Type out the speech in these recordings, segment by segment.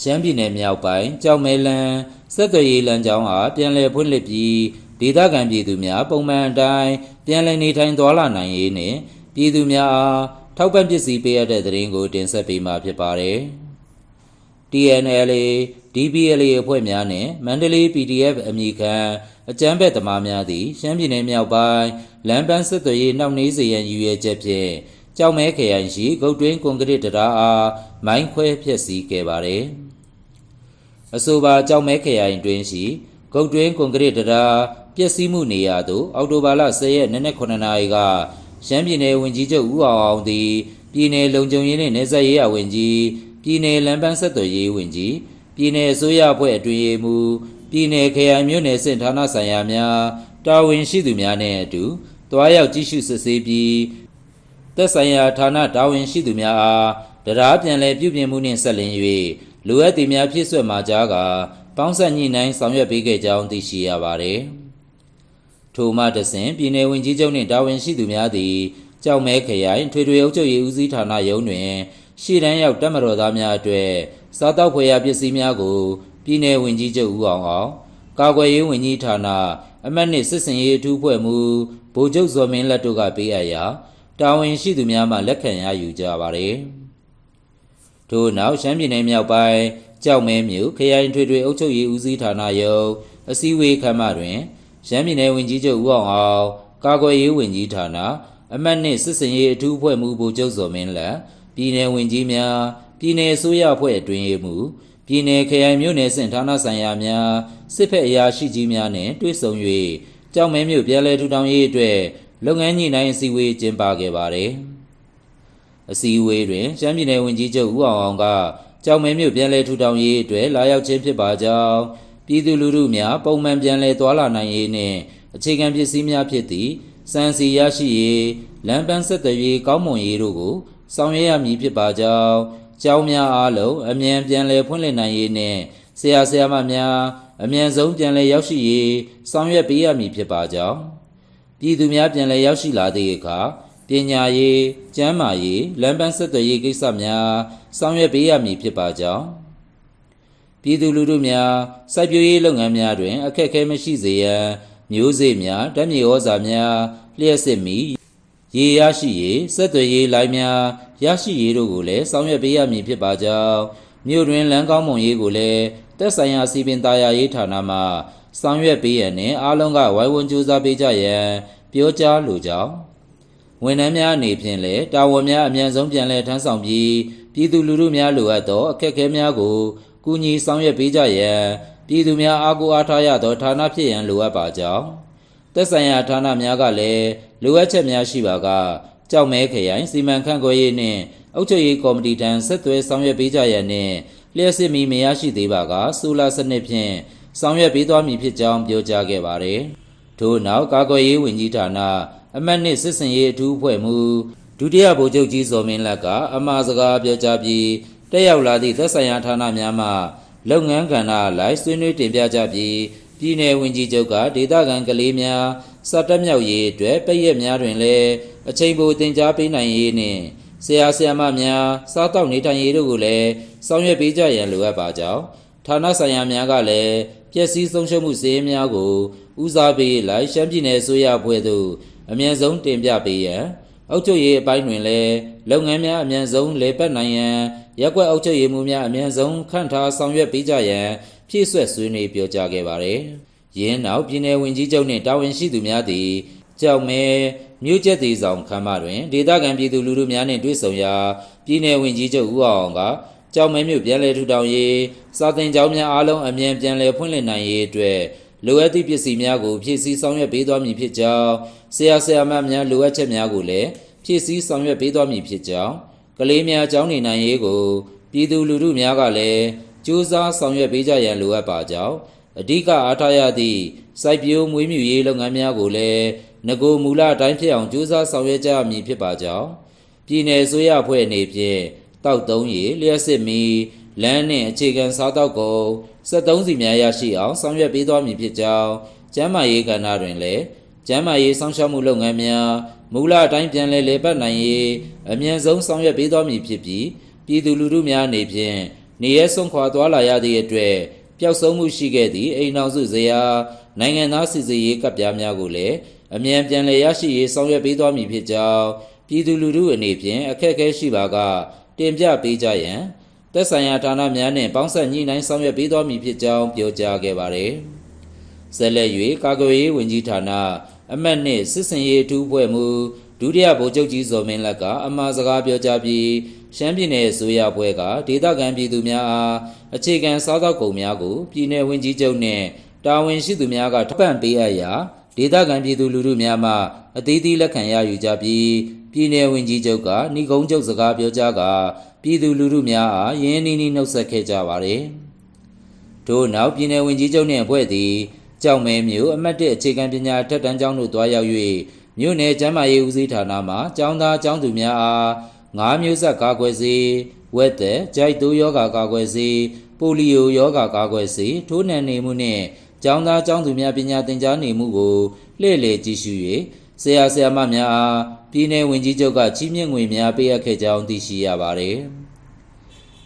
ရှမ်းပြည်နယ်မြောက်ပိုင်းကြောက်မဲလန်းစက်သွေးရေးလမ်းကြောင်းအားပြန်လည်ဖွင့်လှစ်ပြီးဒေသခံပြည်သူများပုံမှန်အတိုင်းပြန်လည်နေထိုင်သွားလာနိုင်ရေးနှင့်ပြည်သူများအားထောက်ပံ့ပစ္စည်းပေးရတဲ့သတင်းကိုတင်ဆက်ပေးမှာဖြစ်ပါတယ်။ TNLA DPLA အဖွဲ့များနှင့်မန္တလေး PDF အမည်ခံအကြမ်းဖက်သမားများသည်ရှမ်းပြည်နယ်မြောက်ပိုင်းလမ်းပန်းဆက်သွယ်ရေးနှောင့်နှေးစေရန်ရည်ရွယ်ချက်ဖြင့်ကြောက်မဲခရိုင်ရှိဂုတ်တွင်းကွန်ကရစ်တရားအားမိုင်းခွဲဖျက်ဆီးခဲ့ပါသည်။ အဆိုပါကြောက်မဲခရိုင်တွင်ရှိကုတ်တွင်းကွန်ကရစ်တရားပျက်စီးမှုနေရာသို့အောက်တိုဘာလ10ရက်နေ့နေ့9နာရီကရှမ်းပြည်နယ်ဝန်ကြီးချုပ်ဦးအောင်အောင်သည်ပြည်နယ်လုံခြုံရေးနှင့်နယ်စပ်ရေးရာဝန်ကြီးပြည်နယ်လမ်းပန်းဆက်သွယ်ရေးဝန်ကြီးပြည်နယ်အစိုးရအဖွဲ့အတွင်းရေးမှူးပြည်နယ်ခရိုင်မြို့နယ်စင်ဌာနဆိုင်ရာများတာဝန်ရှိသူများနှင့်အတူတွားရောက်ကြည့်ရှုစစ်ဆေးပြီးသက်ဆိုင်ရာဌာနတာဝန်ရှိသူများအားတရားပြန်လည်ပြုပြင်မှုနှင့်ဆက်လျင်၍ လိုအပ်သည်များဖြစ်ဆွက်မှာကြားကပေါင်းဆက်ညှိနှိုင်းဆောင်ရွက်ပေးခဲ့ကြောင်းသိရှိရပါသည်ထိုမှတဆင်ပြည်내ဝင်ကြီးချုပ်နှင့်တာဝန်ရှိသူများသည်ကြောက်မဲခရိုင်ထွေထွေအုပ်ချုပ်ရေးဦးစီးဌာနရုံးတွင်ရှေ့တန်းရောက်တပ်မတော်သားများအတွက်စားတောက်ဖွယ်ရာပစ္စည်းများကိုပြည်내ဝင်ကြီးချုပ်ဦးအောင်အောင်ကာကွယ်ရေးဝန်ကြီးဌာနအမတ်နှင့်စစ်စင်ရေးအထူးဖွဲ့မှုဗိုလ်ချုပ်ဇော်မင်းလက်တို့ကပေးအပ်ရာတာဝန်ရှိသူများမှလက်ခံရယူကြပါသည် ထို့နောက်ရှမ်းပြည်နယ်မြောက်ပိုင်းကြောက်မဲမြို့ခရိုင်ထွေထွေအုပ်ချုပ်ရေးဦးစီးဌာနယုံအစည်းအဝေးခန်းမတွင်ရှမ်းပြည်နယ်ဝန်ကြီးချုပ်ဦးအောင်အောင်ကာကွယ်ရေးဝန်ကြီးဌာနအမတ်နှင့်စစ်စင်ရေးအထူးအဖွဲ့မှဗိုလ်ချုပ်စော်မင်းလန်ပြည်နယ်ဝန်ကြီးများပြည်နယ်အစိုးရအဖွဲ့အတွင်းရေးမှူးပြည်နယ်ခရိုင်မြို့နယ်ဆင့်ဌာနဆိုင်ရာများစစ်ဖက်အရာရှိကြီးများနှင့်တွေ့ဆုံ၍ကြောက်မဲမြို့ပြည်လဲထူထောင်ရေးအတွက်လုပ်ငန်းညှိနှိုင်းအစည်းအဝေးကျင်းပခဲ့ပါသည်။ အစည်းအဝေးတွင်ရှမ်းပြည်နယ်ဝန်ကြီးချုပ်ဦးအောင်အောင်ကကြောက်မဲမြို့ပြည်လဲထူထောင်ရေးအတွက်လာရောက်ခြင်းဖြစ်ပါကြောင်းပြည်သူလူထုများပုံမှန်ပြန်လည်သွားလာနိုင်ရေးနှင့်အခြေခံပစ္စည်းများဖြစ်သည့်စံစီရရှိရေးလမ်းပန်းဆက်သွယ်ရေးကောင်းမွန်ရေးတို့ကိုဆောင်ရွက်ရမည်ဖြစ်ပါကြောင်းကျောင်းများအားလုံးအမြန်ပြန်လည်ဖွင့်လှစ်နိုင်ရေးနှင့်ဆရာဆရာမများအမြန်ဆုံးပြန်လည်ရောက်ရှိရေးဆောင်ရွက်ပေးရမည်ဖြစ်ပါကြောင်းပြည်သူများပြန်လည်ရောက်ရှိလာသည့်အခါ ပညာရေး၊ကျန်းမာရေး၊လမ်းပန်းဆက်သွယ်ရေးကိစ္စများဆောင်ရွက်ပေးရမည်ဖြစ်ပါကြောင်းပြည်သူလူထုများစိုက်ပျိုးရေးလုပ်ငန်းများတွင် အခက်အခဲမရှိစေရန်မျိုးစေ့များဓာတ်မြေဩဇာများလျှက်စစ်မီရေရရှိရေးစက်သွေးရေးလိုင်းများရရှိရေးတို့ကိုလည်းဆောင်ရွက်ပေးရမည်ဖြစ်ပါကြောင်းမြို့တွင်လမ်းကောင်းမွန်ရေးကိုလည်းတက်ဆိုင်ရာစီပင်သားရရေးဌာနမှဆောင်ရွက်ပေးရန်နှင့်အားလုံးကဝိုင်းဝန်းကြိုးစားပေးကြရန်ပြောကြားလိုကြောင်း ဝန်ထမ်းများအနေဖြင့်လည်းတာဝန်များအမြန်ဆုံးပြန်လည်ထမ်းဆောင်ပြီးပြည်သူလူထုများလိုအပ်သောအခက်အခဲများကိုကူညီဆောင်ရွက်ပေးကြရန်ပြည်သူများအားကိုးအားထားရသောဌာနဖြစ်ရန်လိုအပ်ပါကြောင်းသက်ဆိုင်ရာဌာနများကလည်းလိုအပ်ချက်များရှိပါကကြောက်မဲခရိုင်စီမံခန့်ခွဲရေးနှင့်အုပ်ချုပ်ရေးကော်မတီထံဆက်သွယ်ဆောင်ရွက်ပေးကြရန်နှင့်လျှက်စစ်မီမရရှိသေးပါကဆိုလာစနစ်ဖြင့်ဆောင်ရွက်ပေးသွားမည်ဖြစ်ကြောင်းပြောကြားခဲ့ပါသည်ထို့နောက်ကာကွယ်ရေးဝန်ကြီးဌာန အမတ်နှင့်စစ်စင်ရေးအထူးအဖွဲ့မှူးဒုတိယဗိုလ်ချုပ်ကြီးဇော်မင်းလတ်ကအမှားစကားပြောကြားပြီးတက်ရောက်လာသည့်သက်ဆိုင်ရာဌာနများမှလုပ်ငန်းကဏ္ဍလိုက်ဆွေးနွေးတင်ပြကြပြီးပြည်내ဝန်ကြီးချုပ်ကဒေသခံကလေးများစတက်မြောက်ရေးအတွက်ပိတ်ရက်များတွင်လည်းအချိန်ပိုတင် जा ပေးနိုင်ရေးနှင့်ဆရာဆရာမများစားတောက်နေထိုင်ရေးတို့ကိုလည်းဆောင်ရွက်ပေးကြရန်လိုအပ်ပါကြောင်းဌာနဆိုင်ရာများကလည်းပျက်စီးဆုံးရှုံးမှုစည်းများကိုဦးစားပေးလိုက်ရှမ်းပြည်နယ်အစိုးရအဖွဲ့သို့ အမြန်ဆုံးတင်ပြပေးရန်အုပ်ချုပ်ရေးအပိုင်းတွင်လည်းလုပ်ငန်းများအမြန်ဆုံးလေပတ်နိုင်ရန်ရက်ွက်အုပ်ချုပ်ရေးမှုများအမြန်ဆုံးခန့်ထားဆောင်ရွက်ပေးကြရန်ဖြည့်ဆွက်ဆွေးနွေးပြောကြားခဲ့ပါသည်။ယင်းနောက်ပြည်내ဝင်ကြီးချုပ်နှင့်တာဝန်ရှိသူများသည်ကြောက်မဲမြို့ကျက်သေးဆောင်ခမ်းမတွင်ဒေသခံပြည်သူလူထုများနှင့်တွေ့ဆုံရာပြည်내ဝင်ကြီးချုပ်ဦးအောင်ကကြောက်မဲမြို့ပြန်လည်ထူထောင်ရေးစာသင်ကျောင်းများအားလုံးအမြန်ပြန်လည်ဖွင့်လှစ်နိုင်ရေးအတွက် လိုအပ်သည့်ပစ္စည်းများကိုဖြည့်ဆည်းဆောင်ရွက်ပေးသွားမည်ဖြစ်ကြောင်းဆရာဆရာမများလိုအပ်ချက်များကိုလည်းဖြည့်ဆည်းဆောင်ရွက်ပေးသွားမည်ဖြစ်ကြောင်းကလေးများကျောင်းနေနိုင်ရေးကိုပြည်သူလူထုများကလည်းကြိုးစားဆောင်ရွက်ပေးကြရန်လိုအပ်ပါကြောင်းအဓိကအားထားရသည့်စိုက်ပျိုးမွေးမြူရေးလုပ်ငန်းများကိုလည်းငကိုမူလအတိုင်းဖြစ်အောင်ကြိုးစားဆောင်ရွက်ကြရမည်ဖြစ်ပါကြောင်းပြည်내ဆိုရအဖွဲ့အနေဖြင့်တောက်သုံးရည်လျှက်စစ်မီ လမ်းနှင့်အခြေခံစားတောက်ကုန်73စီများရရှိအောင်ဆောင်ရွက်ပေးသွားမည်ဖြစ်ကြောင်းကျန်းမာရေးကဏ္ဍတွင်လည်းကျန်းမာရေးစောင့်ရှောက်မှုလုပ်ငန်းများမူလအတိုင်းပြန်လည်လည်ပတ်နိုင်ရေးအမြန်ဆုံးဆောင်ရွက်ပေးသွားမည်ဖြစ်ပြီးပြည်သူလူထုများအနေဖြင့်နေရဲဆုံးခွာသွားလာရသည့်အတွက်ပျောက်ဆုံးမှုရှိခဲ့သည့်အိမ်နောက်စုဇရာနိုင်ငံသားစီစီရေးကပ်ပြားများကိုလည်းအမြန်ပြန်လည်ရရှိရေးဆောင်ရွက်ပေးသွားမည်ဖြစ်ကြောင်းပြည်သူလူထုအနေဖြင့်အခက်အခဲရှိပါကတင်ပြပေးကြရန် သက်ဆိုင်ရာဌာနများနှင့်ပေါင်းစပ်ညှိနှိုင်းဆောင်ရွက်ပေးသွားမည်ဖြစ်ကြောင်းပြောကြားခဲ့ပါသည်။ဆက်လက်၍ကာကွယ်ရေးဝန်ကြီးဌာနအမတ်နှင့်စစ်စင်ရေးအထူးအဖွဲ့မှူးဒုတိယဗိုလ်ချုပ်ကြီးဇော်မင်းလတ်ကအမှားစကားပြောကြားပြီးရှမ်းပြည်နယ်အစိုးရအဖွဲ့ကဒေသခံပြည်သူများအားအခြေခံစားသောက်ကုန်များကိုပြည်내ဝန်ကြီးချုပ်နှင့်တာဝန်ရှိသူများကထောက်ပံ့ပေးအပ်ရာဒေသခံပြည်သူလူထုများမှအသီးသီးလက်ခံရယူကြပြီး ပြည်내ဝန်ကြီးချုပ်ကဏီကုန်းချုပ်စကားပြောကြားကာပြည်သူလူထုများအားရင်းနှီးနှီးနှုတ်ဆက်ခဲ့ကြပါသည်ထို့နောက်ပြည်내ဝင်ကြီးချုပ်နှင့်အဖွဲ့သည်ကြောက်မဲမျိုးအမတ်တစ်အခြေခံပညာထက်တန်းကျောင်းသို့တွားရောက်၍မြို့နယ်ကျန်းမာရေးဦးစီးဌာနမှကျောင်းသားကျောင်းသူများအားငါးမျိုးဆက်ကာကွယ်ဆေးဝက်သက်၊ဂျိုက်တိုးယောဂါကာကွယ်ဆေးပိုလီယိုယောဂါကာကွယ်ဆေးထိုးနှံနေမှုနှင့်ကျောင်းသားကျောင်းသူများပညာသင်ကြားနေမှုကိုလှည့်လည်ကြည့်ရှု၍ဆရာဆရာမများအား ပြည်내ဝင်ကြီးချုပ်ကချီးမြှင့်ငွေများပေးအပ်ခဲ့ကြောင်းသိရှိရပါသည်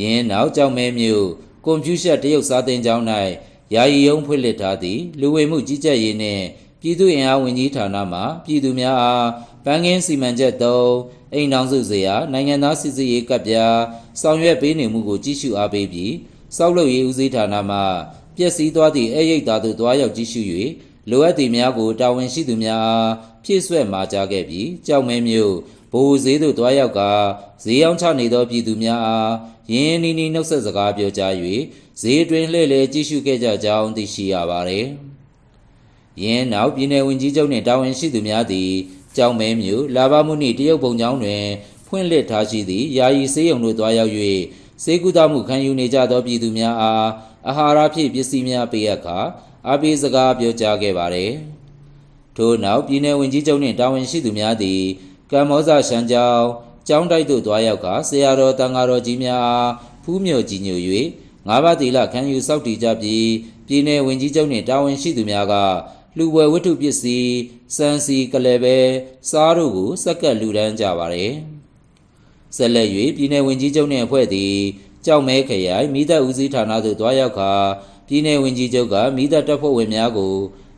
ယင်းနောက်ကြောင့်မဲမျိုးကွန်ပျူတာတရုတ်စာသင်ကျောင်း၌ယာယီရုံးဖွင့်လှစ်ထားသည့်လူဝင်မှုကြီးကြပ်ရေးနှင့်ပြည်သူ့အင်အားဝန်ကြီးဌာနမှပြည်သူများအားပန်းကင်းစီမံချက်၃အိမ်တောင်စုစရာနိုင်ငံသားစစ်စစ်ရေးကပ်ပြားဆောင်ရွက်ပေးနေမှုကိုကြီးစုအားပေးပြီးစောက်လုပ်ရေးဦးစီးဌာနမှပျက်စီးသွားသည့်အဲ့ရိတ်သားသို့တွားရောက်ကြီးစု၍လိုအပ်သည့်များကိုတာဝန်ရှိသူများအား ဖြည့်ဆွက်မှာကြားခဲ့ပြီးကြောက်မဲမျိုးဘိုလ်ဈေးသို့တွားရောက်ကာဈေးအောင်ချနေသောပြည်သူများအားရင်းနှီးနှီးနှုတ်ဆက်စကားပြောကြား၍ဈေးတွင်လှည့်လည်ကြည့်ရှုခဲ့ကြကြောင်းသိရှိရပါသည်။ယင်းနောက်ပြည်내ဝင်ကြီးချုပ်နှင့်တာဝန်ရှိသူများသည်ကြောင်မဲမျိုးလာဘမှုနှင့်တရုတ်ပုံကျောင်းတွင်ဖွင့်လှစ်ထားရှိသည့်ယာယီဆေးရုံသို့တွားရောက်၍စေကူတာမှုခံယူနေကြသောပြည်သူများအားအာဟာရဖြည့်ပစ္စည်းများပေးအပ်ကာအပိစကားပြောကြားခဲ့ပါသည်။ ထို့နောက်ပြည်내ဝင်ကြီးချုပ်နှင့်တာဝန်ရှိသူများသည်ကမ္ဘောဇရှမ်းကျောင်းကျောင်းတိုက်သို့တွားရောက်ကာဆရာတော်တန်ဃာတော်ကြီးများအားဖူးမြော်ကြည်ညို၍ငါးပါးသီလခံယူစောင့်တည်ကြပြီးပြည်내ဝင်ကြီးချုပ်နှင့်တာဝန်ရှိသူများကလှူပွဲဝတ္ထုပစ္စည်းစံစီကလည်းပဲစားတို့ကိုစက္ကပ်လှူဒန်းကြပါသည် ဆက်လက်၍ပြည်내ဝင်ကြီးချုပ်နှင့်အဖွဲ့သည်ကြောက်မဲခရိုင်မိသက်ဦးစီးဌာနသို့တွားရောက်ကာပြည်내ဝင်ကြီးချုပ်ကမိသက်တပ်ဖွဲ့ဝင်များကို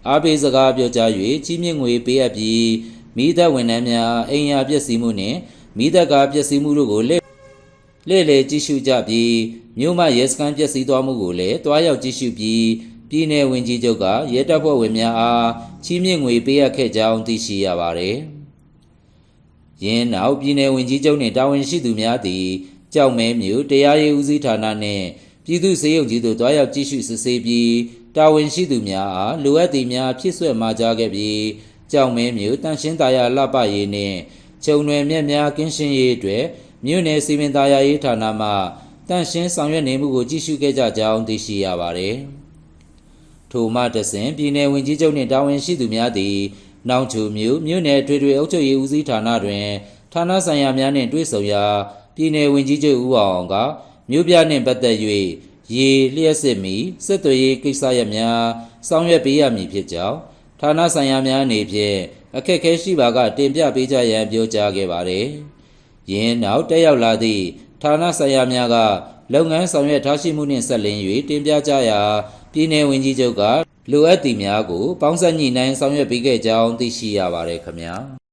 အားပေးစကားပြောကြား၍ချီးမြှင့်ငွေပေးအပ်ပြီးမိသက်ဝန်ထမ်းများအိမ်ယာပျက်စီးမှုနှင့်မိသက်ကားပျက်စီးမှုတို့ကိုလှည့်လှည့်လည်ကြည့်ရှုကြပြီးမြို့မှရဲစခန်းပျက်စီးသွားမှုကိုလည်းတွားရောက်ကြည့်ရှုပြီးပြည်내ဝင်ကြီးချုပ်ကရဲတပ်ဖွဲ့ဝင်များအားချီးမြှင့်ငွေပေးအပ်ခဲ့ကြောင်းသိရှိရပါသည်။ယင်းနောက်ပြည်내ဝင်ကြီးချုပ်နှင့်တာဝန်ရှိသူများသည်ကြောက်မဲမျိုးတရားရေးဦးစီးဌာနနှင့်ပြည်သူ့စေယုံကြီးသို့တွားရောက်ကြည့်ရှုစစ်ဆေးပြီး တာဝန်ရှိသူများအားလိုအပ်သည်များဖြည့်ဆွက်မှာကြားခဲ့ပြီးကြောက်မဲမျိုးတန်ရှင်းသားရလှပရေးနှင့်ခြုံနယ်မြက်များကင်းရှင်းရေးအတွက်မြို့နယ်စီမံသားရရေးဌာနမှတန်ရှင်းဆောင်ရွက်နေမှုကိုကြည့်ရှုခဲ့ကြကြောင်းသိရှိရပါသည်။ထိုမှတဆင့်ပြည်내ဝင်ကြီးချုပ်နှင့်တာဝန်ရှိသူများသည်နောင်ချိုမြို့မြို့နယ်ထွေထွေအုပ်ချုပ်ရေးဦးစီးဌာနတွင်ဌာနဆိုင်ရာများနှင့်တွေ့ဆုံရာပြည်내ဝင်ကြီးချုပ်ဦးအောင်အောင်ကမြို့ပြနှင့်ပတ်သက်၍ ရေလျှပ်စစ်မီးဆက်သွယ်ရေးကိစ္စရပ်များဆောင်ရွက်ပေးရမည်ဖြစ်ကြောင်းဌာနဆိုင်ရာများအနေဖြင့်အခက်အခဲရှိပါကတင်ပြပေးကြရန်ပြောကြားခဲ့ပါသည်။ယင်းနောက်တက်ရောက်လာသည့်ဌာနဆိုင်ရာများကလုပ်ငန်းဆောင်ရွက်ထားရှိမှုနှင့်ဆက်လျင်း၍တင်ပြကြရာပြည်내ဝင်ကြီးချုပ်ကလိုအပ်သည်များကိုပေါင်းစပ်ညှိနှိုင်းဆောင်ရွက်ပေးခဲ့ကြောင်းသိရှိရပါတယ်ခင်ဗျာ။